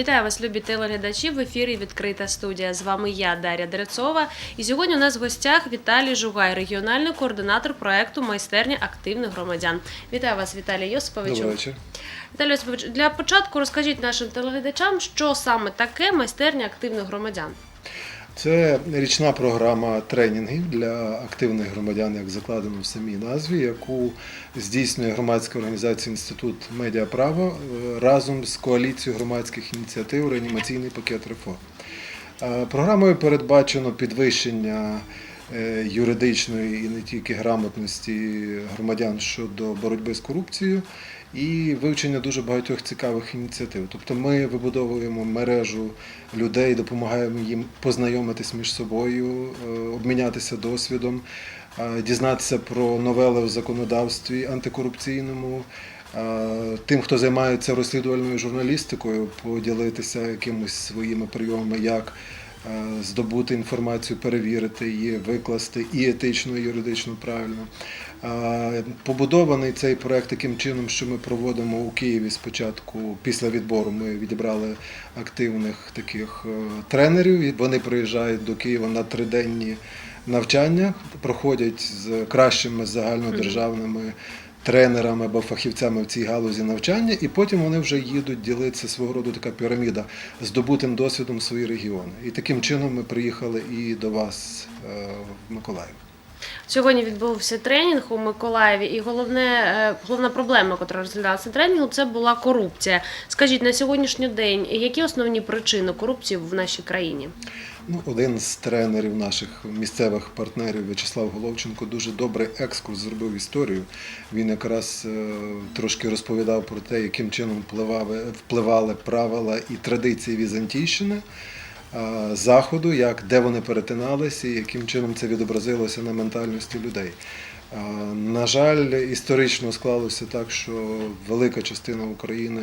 Вітаю вас, любі телеглядачі. В ефірі відкрита студія. З вами я, Дар'я Дрецова. І сьогодні у нас в гостях Віталій Жугай, регіональний координатор проекту майстерня активних громадян. Вітаю вас, Віталій Йосиповичу. Добрий вечір. Віталій Йосипович, для початку розкажіть нашим телеглядачам, що саме таке майстерня активних громадян. Це річна програма тренінгів для активних громадян, як закладено в самій назві, яку здійснює громадська організація Інститут медіаправо е, разом з коаліцією громадських ініціатив Реанімаційний пакет реформ. Е, Програмою передбачено підвищення е, юридичної і не тільки грамотності громадян щодо боротьби з корупцією і вивчення дуже багатьох цікавих ініціатив. Тобто ми вибудовуємо мережу людей, допомагаємо їм познайомитись між собою, е, обмінятися досвідом, е, дізнатися про новели в законодавстві антикорупційному. е, Тим, хто займається розслідувальною журналістикою, поділитися якимось своїми прийомами, як здобути інформацію, перевірити її, викласти і етично, і юридично правильно. Побудований цей проект таким чином, що ми проводимо у Києві спочатку, після відбору ми відібрали активних таких е, тренерів. Вони приїжджають до Києва на триденні навчання, проходять з кращими загальнодержавними тренерами або фахівцями в цій галузі навчання, і потім вони вже їдуть ділитися свого роду така піраміда здобутим досвідом в свої регіони. І таким чином ми приїхали і до вас е, в Миколаїв. Сьогодні відбувся тренінг у Миколаєві, і головне, е, головна проблема, яка розглядалася тренінгу, це була корупція. Скажіть на сьогоднішній день, які основні причини корупції в нашій країні? Ну, один з тренерів наших місцевих партнерів В'ячеслав Головченко дуже добрий екскурс зробив історію. Він якраз е, трошки розповідав про те, яким чином впливали, впливали правила і традиції Візантійщини. Е, Заходу, як де вони перетиналися і яким чином це відобразилося на ментальності людей. Е, На жаль, історично склалося так, що велика частина України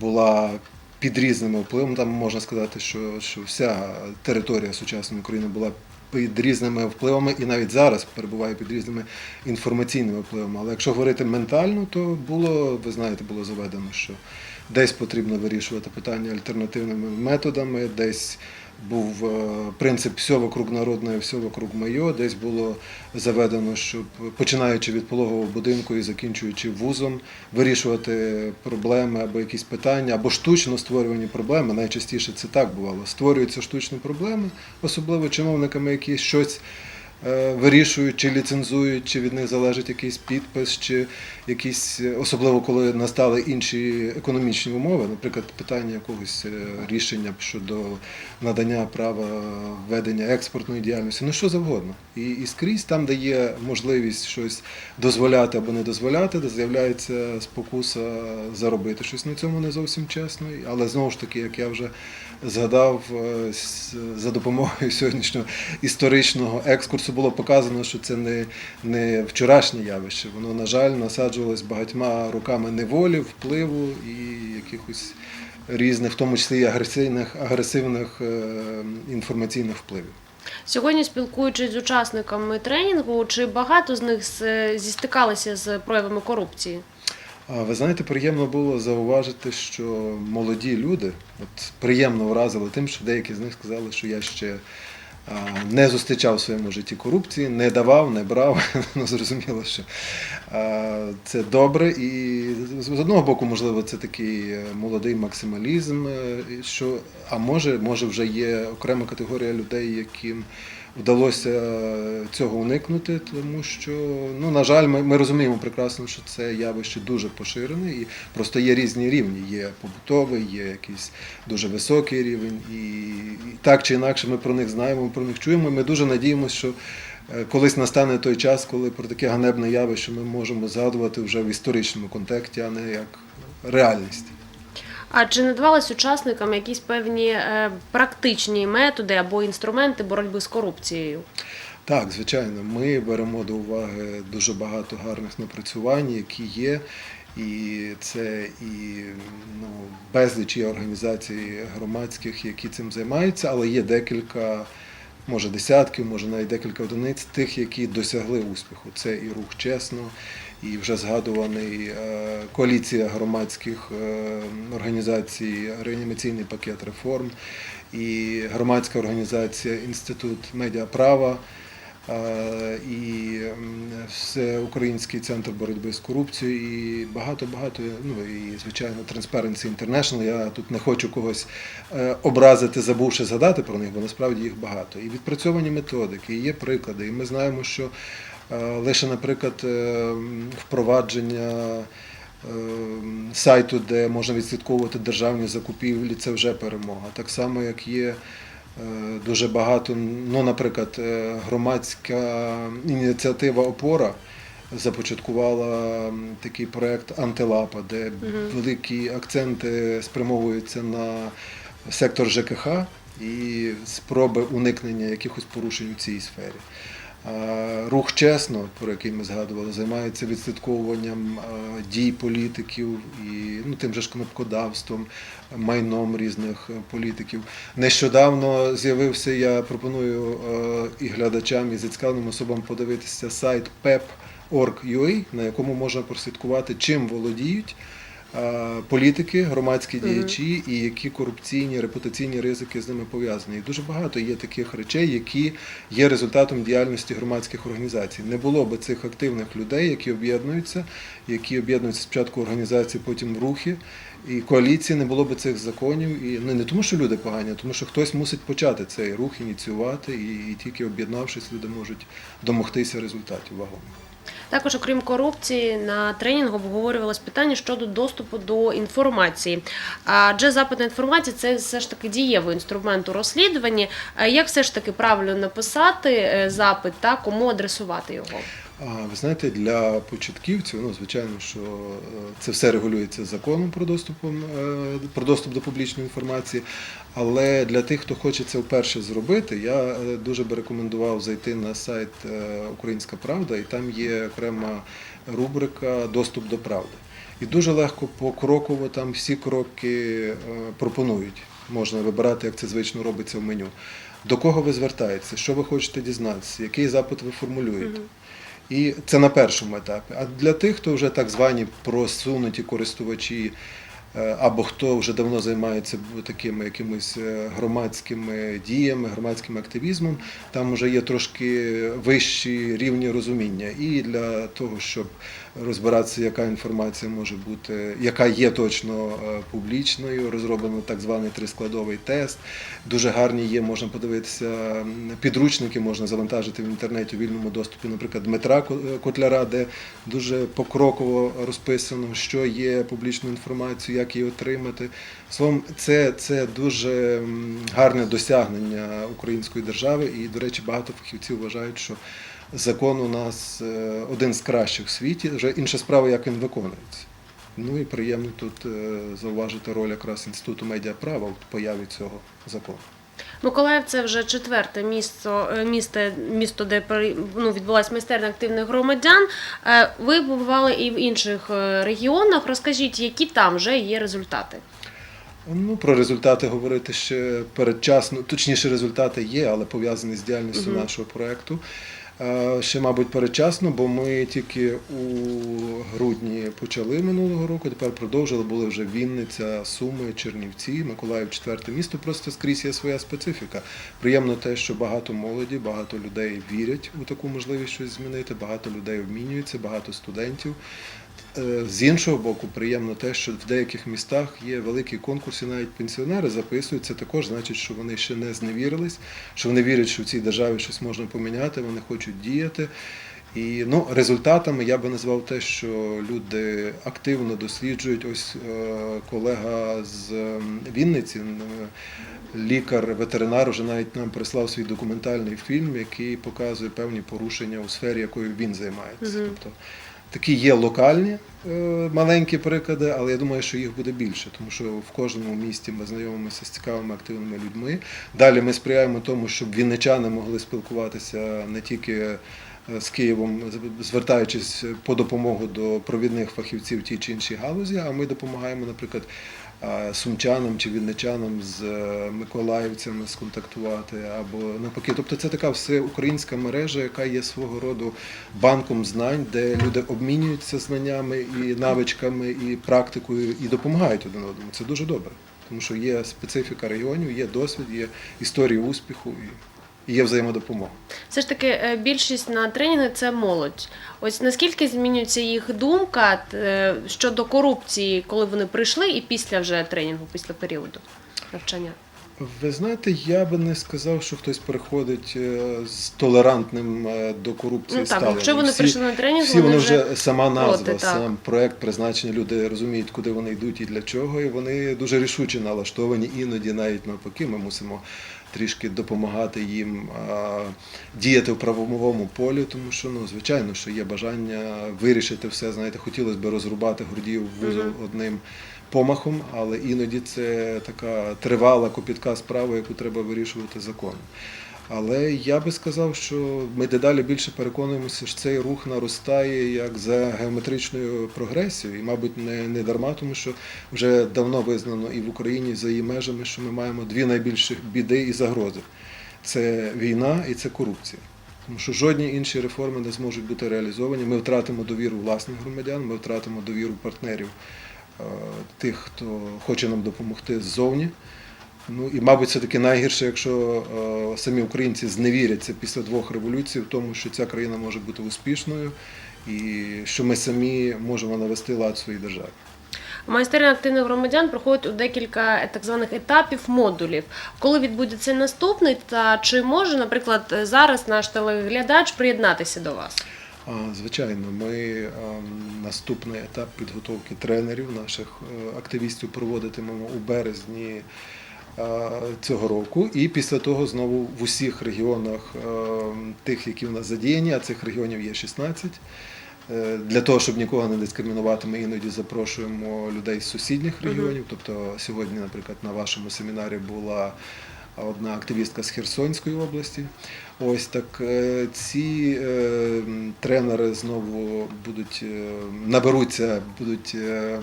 була під різними впливами. Там можна сказати, що, що вся територія сучасної України була під різними впливами і навіть зараз перебуває під різними інформаційними впливами. Але якщо говорити ментально, то було, ви знаєте, було заведено, що десь потрібно вирішувати питання альтернативними методами, десь був е, принцип все вокруг народне, все вокруг моє. Десь було заведено, щоб починаючи від пологового будинку і закінчуючи вузом, вирішувати проблеми або якісь питання, або штучно створювані проблеми. Найчастіше це так бувало. Створюються штучні проблеми, особливо чиновниками, які щось. Е, Вирішують, чи ліцензують, чи від них залежить якийсь підпис, чи якісь, е, особливо коли настали інші економічні умови, наприклад, питання якогось е, рішення щодо надання права ведення експортної діяльності, ну що завгодно. І, і скрізь там, де є можливість щось дозволяти або не дозволяти, де з'являється спокуса заробити щось на цьому не зовсім чесно. Але знову ж таки, як я вже згадав, за допомогою сьогоднішнього історичного екскурсу було показано, що це не, не вчорашнє явище. Воно, на жаль, насаджувалось багатьма руками неволі, впливу і якихось різних, в тому числі і агресивних, агресивних е, інформаційних впливів. Сьогодні, спілкуючись з учасниками тренінгу, чи багато з них зістикалися з проявами корупції? Ви знаєте, приємно було зауважити, що молоді люди от приємно вразили тим, що деякі з них сказали, що я ще не зустрічав в своєму житті корупції, не давав, не брав. Ну, зрозуміло, що це добре. І з одного боку, можливо, це такий е, молодий максималізм, е, що, а може, може вже є окрема категорія людей, яким вдалося е, цього уникнути, тому що, ну, на жаль, ми, ми розуміємо прекрасно, що це явище дуже поширене, і просто є різні рівні. Є побутовий, є якийсь дуже високий рівень, і, і так чи інакше ми про них знаємо, про них чуємо. і Ми дуже надіємося, що е, колись настане той час, коли про таке ганебне явище ми можемо згадувати вже в історичному контексті, а не як реальність. А чи надавались учасникам якісь певні е, практичні методи або інструменти боротьби з корупцією? Так, звичайно, ми беремо до уваги дуже багато гарних напрацювань, які є. І це і ну, безліч є організацій громадських, які цим займаються, але є декілька може десятків, може навіть декілька одиниць тих, які досягли успіху. Це і рух чесно, і вже згадуваний е, коаліція громадських е, організацій, реанімаційний пакет реформ, і громадська організація Інститут медіаправа. Е, І м, Всеукраїнський центр боротьби з корупцією, і багато-багато, ну і звичайно, Transparency International. Я тут не хочу когось е, образити, забувши згадати про них, бо насправді їх багато. І відпрацьовані методики, і є приклади. І ми знаємо, що е, лише, наприклад, впровадження сайту, де можна відслідковувати державні закупівлі, це вже перемога. Так само, як є. Е, Дуже багато, ну, наприклад, е, громадська ініціатива Опора започаткувала такий проект Антилапа, де великі акценти спрямовуються на сектор ЖКХ і спроби уникнення якихось порушень у цій сфері. Рух чесно, про який ми згадували, займається відслідковуванням дій політиків і ну, тим же ж кнопкодавством, майном різних е, політиків. Нещодавно з'явився, я пропоную е, і глядачам, і зацікавленим особам подивитися сайт pep.org.ua, на якому можна прослідкувати, чим володіють політики, громадські діячі і які корупційні, репутаційні ризики з ними пов'язані. І дуже багато є таких речей, які є результатом діяльності громадських організацій. Не було би цих активних людей, які об'єднуються, які об'єднуються спочатку організації, потім рухи. І коаліції не було би цих законів, і не, не тому, що люди погані, а тому що хтось мусить почати цей рух, ініціювати, і, і тільки об'єднавшись, люди можуть домогтися результатів вагомих. Також, окрім корупції, на тренінгу обговорювалось питання щодо доступу до інформації. Адже запит на інформацію це все ж таки дієвий інструмент у розслідуванні. Як все ж таки правильно написати е, запит та кому адресувати його? А ви знаєте, для початківців, ну звичайно, що е, це все регулюється законом про доступ, про доступ до публічної інформації. Але для тих, хто хоче це вперше зробити, я е, дуже би рекомендував зайти на сайт е, Українська Правда, і там є окрема рубрика Доступ до правди. І дуже легко покроково там всі кроки е, пропонують. Можна вибирати, як це звично робиться в меню. До кого ви звертаєтеся, що ви хочете дізнатися, який запит ви формулюєте. І це на першому етапі. А для тих, хто вже так звані просунуті користувачі, або хто вже давно займається такими якимись е, громадськими діями, громадським активізмом, там вже є трошки вищі рівні розуміння. І для того, щоб розбиратися, яка інформація може бути, яка є точно е, публічною, розроблено так званий трискладовий тест. Дуже гарні є, можна подивитися підручники, можна завантажити в інтернеті у вільному доступі, наприклад, Дмитра е, Котляра, де дуже покроково розписано, що є публічною інформацією, як її отримати. Словом, це, це дуже гарне досягнення української держави, і, до речі, багато фахівців вважають, що закон у нас е, один з кращих в світі. Вже інша справа, як він виконується. Ну і приємно тут е, зауважити роль якраз інституту медіаправа в появі цього закону. Миколаїв це вже четверте місто, е, місто, місто де ну, відбулася майстерня активних громадян. Е, Ви побували і в інших е, регіонах. Розкажіть, які там вже є результати? Ну, про результати говорити ще передчасно, точніше, результати є, але пов'язані з діяльністю угу. нашого проєкту. Е, Ще, мабуть, передчасно, бо ми тільки у грудні почали минулого року, тепер продовжили, були вже Вінниця, Суми, Чернівці, Миколаїв, четверте місто. Просто скрізь є своя специфіка. Приємно те, що багато молоді, багато людей вірять у таку можливість щось змінити, багато людей обмінюються, багато студентів. Е, З іншого боку, приємно те, що в деяких містах є великі конкурси, навіть пенсіонери записують. Це також значить, що вони ще не зневірились, що вони вірять, що в цій державі щось можна поміняти, вони хочуть діяти. І ну, результатами я би назвав те, що люди активно досліджують. Ось е, колега з Вінниці, лікар-ветеринар, вже навіть нам прислав свій документальний фільм, який показує певні порушення у сфері, якою він займається. Тобто Такі є локальні е, маленькі приклади, але я думаю, що їх буде більше, тому що в кожному місті ми знайомимося з цікавими активними людьми. Далі ми сприяємо тому, щоб вінничани могли спілкуватися не тільки з Києвом, звертаючись по допомогу до провідних фахівців тій чи іншій галузі, а ми допомагаємо, наприклад, е, сумчанам чи вінничанам з е, миколаївцями сконтактувати або навпаки. Тобто це така всеукраїнська мережа, яка є свого роду банком знань, де люди обмінюються знаннями і навичками, і практикою, і допомагають один одному. Це дуже добре, тому що є специфіка регіонів, є досвід, є історії успіху є взаємодопомога. Все ж таки, е, більшість на тренінги це молодь. Ось наскільки змінюється їх думка е, щодо корупції, коли вони прийшли, і після вже тренінгу, після періоду навчання? Ви знаєте, я би не сказав, що хтось приходить е, з толерантним до корупції Ну так, ставленням. якщо вони Всі- прийшли на тренінг, Всі вони вже сама назва, проти, сам проект призначення. Люди розуміють, куди вони йдуть і для чого. І вони дуже рішуче налаштовані. Іноді навіть навпаки, ми мусимо трішки допомагати їм діяти в правовому полі, тому що ну звичайно, що є бажання вирішити все. Знаєте, хотілося б розрубати гордіїв вузол одним помахом, але іноді це така тривала копітка справа, яку треба вирішувати законом. Але я би сказав, що ми дедалі більше переконуємося, що цей рух наростає як за геометричною прогресією, і, мабуть, не, не дарма, тому що вже давно визнано і в Україні за її межами, що ми маємо дві найбільші біди і загрози: це війна і це корупція. Тому що жодні інші реформи не зможуть бути реалізовані. Ми втратимо довіру власних громадян, ми втратимо довіру партнерів е, тих, хто хоче нам допомогти ззовні. Ну і, мабуть, все таки найгірше, якщо е, самі українці зневіряться після двох революцій в тому, що ця країна може бути успішною і що ми самі можемо навести лад в своїй державі. Майстерня активних громадян проходить у декілька е, так званих етапів модулів. Коли відбудеться наступний, та чи може, наприклад, зараз наш телеглядач приєднатися до вас? Звичайно, ми ем, наступний етап підготовки тренерів, наших е, активістів проводитимемо у березні е, цього року. І після того знову в усіх регіонах ем, тих, які в нас задіяні, а цих регіонів є 16. е, Для того, щоб нікого не дискримінувати, ми іноді запрошуємо людей з сусідніх регіонів. Тобто сьогодні, наприклад, на вашому семінарі була одна активістка з Херсонської області. Ось так е, ці е, тренери знову будуть е, наберуться, будуть, е,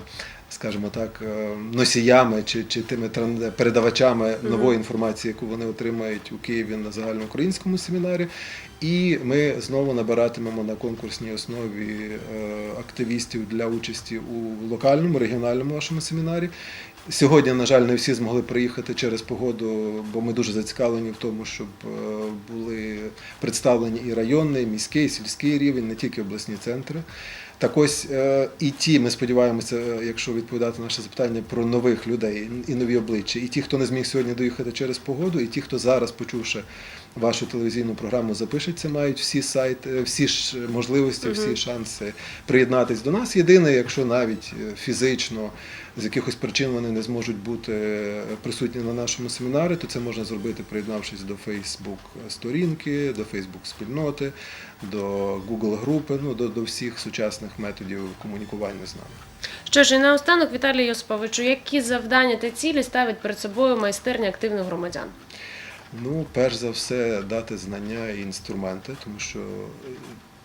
скажімо так, е, носіями чи, чи тими передавачами нової інформації, яку вони отримають у Києві на загальноукраїнському семінарі. І ми знову набиратимемо на конкурсній основі е, активістів для участі у локальному, регіональному вашому семінарі. Сьогодні, на жаль, не всі змогли приїхати через погоду, бо ми дуже зацікавлені в тому, щоб е, були представлені і районний, і міський, і сільський рівень, не тільки обласні центри. Так ось е, і ті, ми сподіваємося, якщо відповідати на наше запитання про нових людей і нові обличчя, і ті, хто не зміг сьогодні доїхати через погоду, і ті, хто зараз, почувши вашу телевізійну програму, запишеться, мають всі сайти, всі ж можливості, всі шанси приєднатись до нас. Єдине, якщо навіть е, фізично з якихось причин вони не зможуть бути е, присутні на нашому семінарі, то це можна зробити, приєднавшись до Facebook сторінки, до Facebook спільноти, до Google групи, ну до, до всіх сучасних методів комунікування з нами. Що ж, і наостанок, Віталій Йосиповичу, які завдання та цілі ставить перед собою майстерня активних громадян? Ну, перш за все, дати знання і інструменти, тому що е,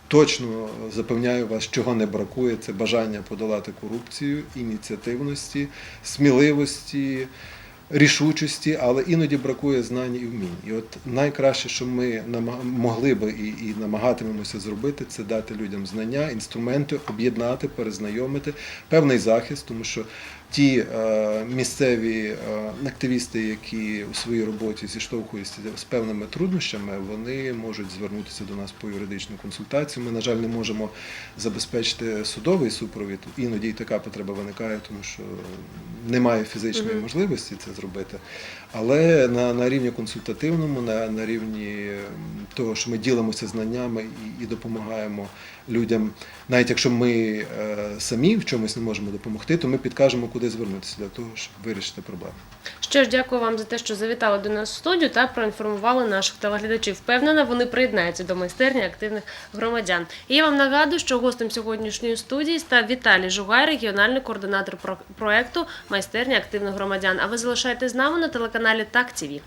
точно запевняю вас, чого не бракує, це бажання подолати корупцію, ініціативності, сміливості, рішучості, але іноді бракує знань і вмінь. І от найкраще, що ми могли би і, і намагатимемося зробити, це дати людям знання, інструменти, об'єднати, перезнайомити, певний захист, тому що ті е, місцеві е, активісти, які у своїй роботі зіштовхуються з певними труднощами, вони можуть звернутися до нас по юридичну консультацію. Ми, на жаль, не можемо забезпечити судовий супровід. Іноді й така потреба виникає, тому що немає фізичної можливості це зробити. Але на, на рівні консультативному, на, на рівні того, що ми ділимося знаннями і, і допомагаємо людям, навіть якщо ми е, самі в чомусь не можемо допомогти, то ми підкажемо, куди звернутися для того, щоб вирішити проблему. Що ж, дякую вам за те, що завітали до нас в студію та проінформували наших телеглядачів. Впевнена, вони приєднаються до майстерні активних громадян. І я вам нагадую, що гостем сьогоднішньої студії став Віталій Жугай, регіональний координатор про- проекту майстерня активних громадян. А ви залишаєтесь з нами на телеканалі Так ТІВІ.